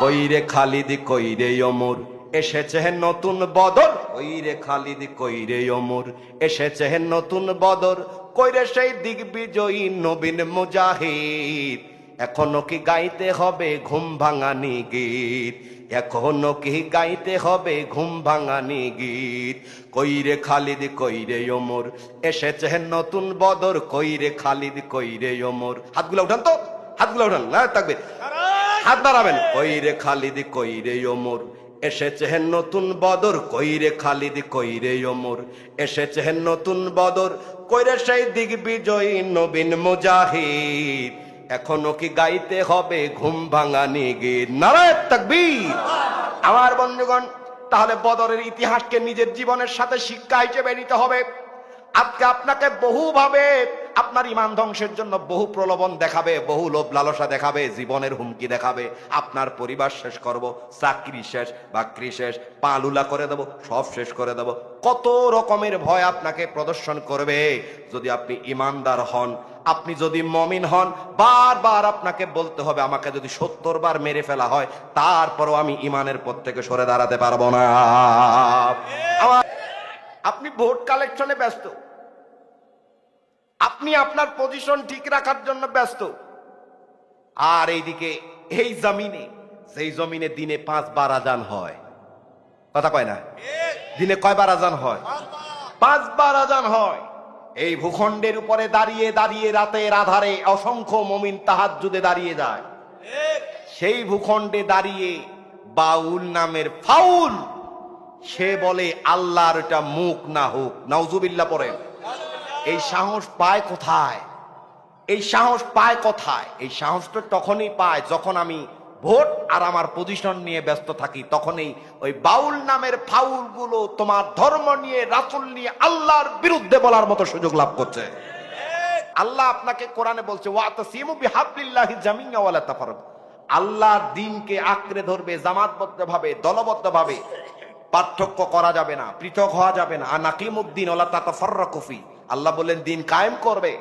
কইরে খালিদ, কইরে অমর। এসেছে নতুন বদর। কইরে খালিদ, কইরে অমর। এসেছে নতুন বদর। কইরে সেই দিগ্বিজয়ী নবীন মুজাহিদ। এখনও কি গাইতে হবে ঘুম ভাঙানি গীত? এখনও কি গাইতে হবে ঘুম ভাঙানি গীত? কইরে খালিদ, কইরে ওমর এসেছে নতুন বদর। কইরে খালিদ, কইরে অমর। হাতগুলো উঠান তো। হাতগুলো উঠান। না, থাকবে। হাত বাড়াবেন। কইরে খালিদ, কইরে ওমর, এসেছে নতুন বদর। কইরে খালিদ, কইরে ওমর, এসেছে নতুন বদর। কইরে সেই দিগ্বিজয়ী নবীন মুজাহিদ, এখনও কি গাইতে হবে ঘুম ভাঙানি গীত নারায়ণ তাকবীর। আমার বন্ধুগণ, তাহলে বদরের ইতিহাসকে নিজের জীবনের সাথে শিক্ষা হিসেবে নিতে হবে। আজকে আপনাকে বহুভাবে আপনার ইমান ধ্বংসের জন্য বহু প্রলোভন দেখাবে, বহু লোভ লালসা দেখাবে, জীবনের হুমকি দেখাবে। আপনার পরিবার শেষ করব, চাকরি শেষ, বাকরি শেষ, পালুলা করে দেব, সব শেষ করে দেব। কত রকমের ভয় আপনাকে প্রদর্শন করবে। যদি আপনি ইমানদার হন, আপনি যদি মমিন হন, বারবার আপনাকে বলতে হবে, আমাকে যদি সত্তর বার মেরে ফেলা হয়, তারপরও আমি ইমানের পথ থেকে সরে দাঁড়াতে পারব না। আপনি ভোট কালেকশনে ব্যস্ত। আপনি আপনার পজিশন ঠিক রাখার জন্য ব্যস্ত। আর এইদিকে, এই জমিনে, সেই জমিনে দিনে পাঁচবার আজান হয়। কথা কয় না? দিনে কয়বার আজান হয়? পাঁচবার আজান হয়। এই ভূখণ্ডের উপরে দাঁড়িয়ে দাঁড়িয়ে রাতের আধারে অসংখ্য মমিন তাহাজ্জুদে দাঁড়িয়ে যায়। সেই ভূখণ্ডে দাঁড়িয়ে বাউল নামের ফাউল, সে বলে, আল্লাহর এটা মুখ না হোক। নাউজুবিল্লা পড়েন। এই সাহস পায় কোথায়? এই সাহস পায় কোথায়? এই সাহসটা তখনই পায় যখন আমি ভোট আর আমার পজিশন নিয়ে ব্যস্ত থাকি। তখনই ওই বাউল নামের ফাউলগুলো তোমার ধর্ম নিয়ে, রাসুল নিয়ে, আল্লাহর বিরুদ্ধে বলার মতো সুযোগ লাভ করছে। আল্লাহ আপনাকে কোরআনে বলছে আল্লাহর দিনকে আঁকড়ে ধরবে জামাতবদ্ধ ভাবে দলবদ্ধ ভাবে পার্থক্য করা যাবে না, পৃথক হওয়া যাবে না। আর নাকিমুদ্দিন ওলা তাতাফাররাকুফি আল্লাহ বললেন, দিন কায়েম করবে।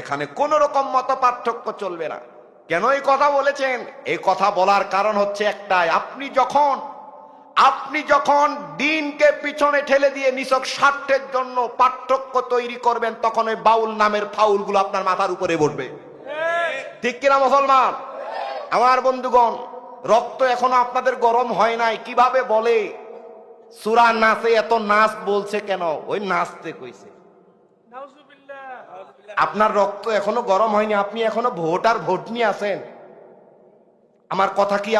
এখানে কোন রকম মত পার্থক্য চলবে না। কেন এই কথা বলেছেন? এই কথা বলার কারণ হচ্ছে একটাই, আপনি যখন আপনি যখন দিনকে পিছনে ঠেলে দিয়ে নিছক স্বার্থের জন্য পার্থক্য তৈরি করবেন, তখন ওই বাউল নামের ফাউলগুলো আপনার মাথার উপরে বসবে। ঠিক কিনা মুসলমান? আমার বন্ধুগণ, রক্ত এখনও আপনাদের গরম হয় নাই। কীভাবে বলে? সুরা নাচে এত নাচ বলছে কেন? ওই নাচতে কইছে। আপনার রক্ত এখনও গরম হয়নি আপনি এখনও ভোট আর ভোট নিয়ে আছেন। আমার কথা কি